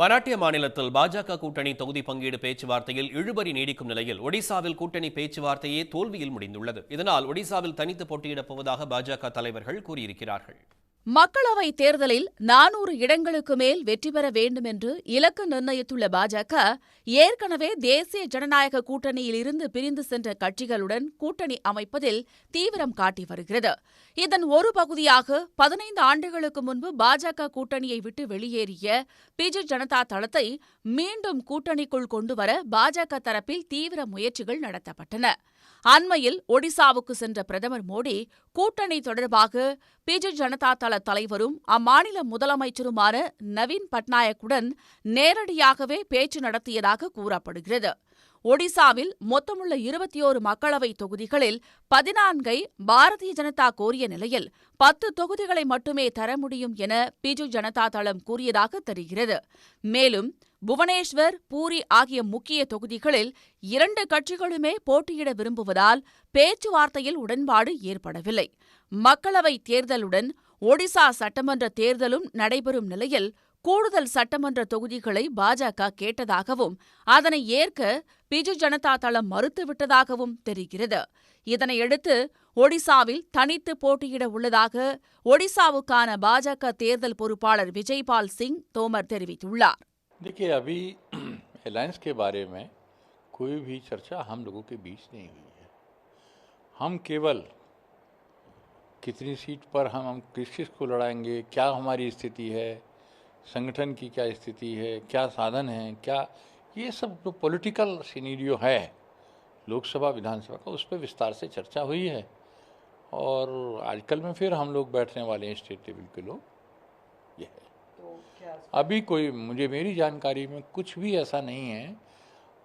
மராட்டிய மாநிலத்தில் பாஜக கூட்டணி தொகுதி பங்கீடு பேச்சுவார்த்தையில் இழுபறி நீடிக்கும் நிலையில் ஒடிசாவில் கூட்டணி பேச்சுவார்த்தையே தோல்வியில் முடிந்துள்ளது. இதனால் ஒடிசாவில் தனித்து போட்டியிடப் போவதாக பாஜக தலைவர்கள் கூறியிருக்கிறார்கள். மக்களவை தேர்தலில் நானூறு இடங்களுக்கு மேல் வெற்றி பெற வேண்டும் என்று இலக்கு நிர்ணயித்துள்ள பாஜக ஏற்கனவே தேசிய ஜனநாயக கூட்டணியில் இருந்து பிரிந்து சென்ற கட்சிகளுடன் கூட்டணி அமைப்பதில் தீவிரம் காட்டி வருகிறது. இதன் ஒரு பகுதியாக பதினைந்து ஆண்டுகளுக்கு முன்பு பாஜக கூட்டணியை விட்டு வெளியேறிய பிஜு ஜனதா தளத்தை மீண்டும் கூட்டணிக்குள் கொண்டுவர பாஜக தரப்பில் தீவிர முயற்சிகள் நடத்தப்பட்டன. அண்மையில் ஒடிசாவுக்கு சென்ற பிரதமர் மோடி கூட்டணி தொடர்பாக பிஜு ஜனதா தள தலைவரும் அம்மாநில முதலமைச்சருமான நவீன் பட்நாயக்குடன் நேரடியாகவே பேச்சு நடத்தியதாக கூறப்படுகிறது. ஒடிசாவில் மொத்தமுள்ள இருபத்தி ஓரு மக்களவை தொகுதிகளில் பதினான்கை பாரதிய ஜனதா கோரிய நிலையில் பத்து தொகுதிகளை மட்டுமே தர முடியும் என பிஜு ஜனதா தளம் கூறியதாக தெரிகிறது. மேலும் புவனேஸ்வர் பூரி ஆகிய முக்கிய தொகுதிகளில் இரண்டு கட்சிகளுமே போட்டியிட விரும்புவதால் பேச்சுவார்த்தையில் உடன்பாடு ஏற்படவில்லை. மக்களவைத் தேர்தலுடன் ஒடிசா சட்டமன்ற தேர்தலும் நடைபெறும் நிலையில் கூடுதல் சட்டமன்ற தொகுதிகளை பாஜக கேட்டதாகவும் அதனை ஏற்க பிஜு ஜனதா தளம் மறுத்துவிட்டதாகவும் தெரிகிறது இதனையடுத்து ஒடிசாவில் தனித்து போட்டியிட உள்ளதாக ஒடிசாவுக்கான பாஜக தேர்தல் பொறுப்பாளர் விஜய்பால் சிங் தோமர் தெரிவித்துள்ளார் देखिए अभी अलायंस के बारे में कोई भी चर्चा हम लोगों के बीच नहीं हुई है हम केवल कितनी सीट पर हम हम किस किस को लड़ाएंगे क्या हमारी स्थिति है संगठन की क्या स्थिति है क्या साधन है क्या ये सब जो पॉलिटिकल सीनीरियो है लोकसभा विधानसभा का उस पर विस्तार से चर्चा हुई है। और आजकल में फिर हम लोग बैठने वाले हैं स्टेट टेबल के लोग ये है। अभी कोई मुझे मेरी जानकारी में कुछ भी ऐसा नहीं है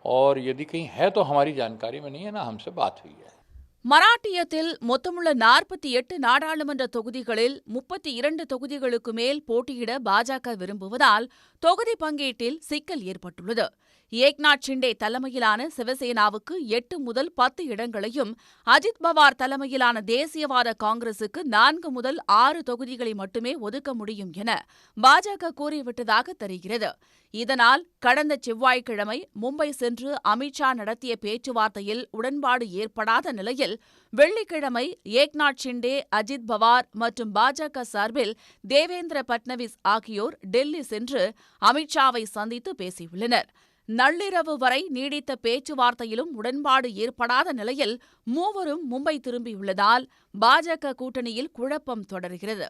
और यदि कहीं है तो हमारी जानकारी में नहीं है ना हमसे बात हुई है। மராட்டியத்தில் மொத்தமுள்ள நாற்பத்தி எட்டு நாடாளுமன்ற தொகுதிகளில் முப்பத்தி இரண்டு தொகுதிகளுக்கு மேல் போட்டியிட பாஜக விரும்புவதால் தொகுதி பங்கீட்டில் சிக்கல் ஏற்பட்டுள்ளது. ஏக்நாத் ஷிண்டே தலைமையிலான சிவசேனாவுக்கு எட்டு முதல் பத்து இடங்களையும் அஜித் பவார் தலைமையிலான தேசியவாத காங்கிரசுக்கு நான்கு முதல் ஆறு தொகுதிகளை மட்டுமே ஒதுக்க முடியும் என பாஜக கூறிவிட்டதாக தெரிகிறது. இதனால் கடந்த செவ்வாய்க்கிழமை மும்பை சென்று அமித்ஷா நடத்திய பேச்சுவார்த்தையில் உடன்பாடு ஏற்படாத நிலையில் வெள்ளிக்கிழமை ஏக்நாத் ஷிண்டே அஜித் பவார் மற்றும் பாஜக சார்பில் தேவேந்திர பட்னவிஸ் ஆகியோர் டெல்லி சென்று அமித்ஷாவை சந்தித்து பேசியுள்ளனர். நள்ளிரவு வரை நீடித்த பேச்சுவார்த்தையிலும் உடன்பாடு ஏற்படாத நிலையில் மூவரும் மும்பை திரும்பியுள்ளதால் பாஜக கூட்டணியில் குழப்பம் தொடர்கிறது.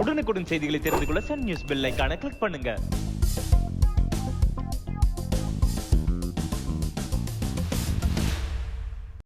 உடனுக்குடன் செய்திகளை தெரிந்து கொள்ள சன் நியூஸ் பெல் கிளிக் பண்ணுங்க.